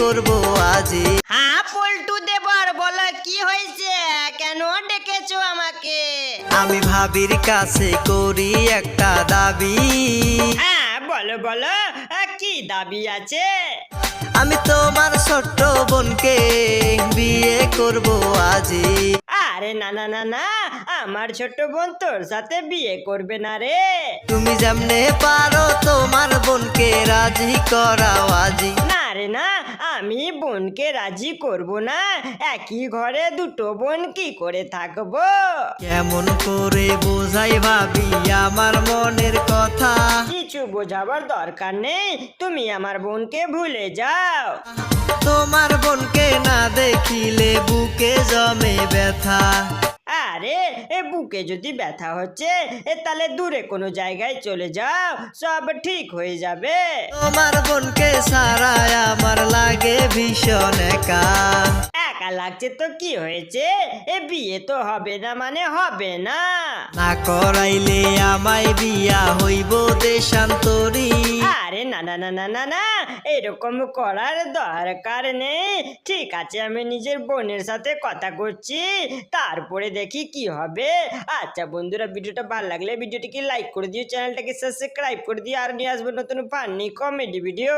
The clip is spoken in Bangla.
করব আজি। হ্যাঁ পল্টু দেবর বলো কি হয়েছে? কেন ডেকেছো আমাকে? আমি ভাবির কাছে করি একটা দাবি। হ্যাঁ বলো বলো কি দাবি আছে? আমি তোমার ছোট্ট বোনকে বিয়ে করব আজি। আরে না না না না আমার ছোট বোন তোর সাথে বিয়ে করবে না রে। তুমি যেমনে পারো তোমার বোনকে রাজি করাও আজি। না রে না। আমি বোনকে রাজি করব না। একই ঘরে দুটো বোন কি করে থাকব? কেমন করে বোঝাই ভাবি আমার মনের কথা। কিছু বোঝাবার দরকার নেই। তুমি আমার বোনকে ভুলে যাও। তোমার বোনকে না দেখিলে বুকে জমে ব্যথা। আরে এ বুকে যদি ব্যথা হচ্ছে এ তাহলে দূরে কোনো জায়গায় চলে যাও সব ঠিক হয়ে যাবে। তোমার বোনকে সারায় আমার লাগে ভীষণ একা একা লাগছে তো কি হয়েছে? এ বিয়ে তো হবে না মানে হবে না। না করাইলে আমায় বিয়া হইব দেশান্তরী। না না না না না এরকম করার দরকার নেই ঠিক আছে আমি নিজের বোনের সাথে কথা করছি তারপরে দেখি কি হবে আচ্ছা বন্ধুরা ভিডিওটা ভালো লাগলে ভিডিওটিকে লাইক করে দিও চ্যানেলটাকে সাবস্ক্রাইব করে দিও আর নিয়ে আসব নতুন ফানি কমেডি ভিডিও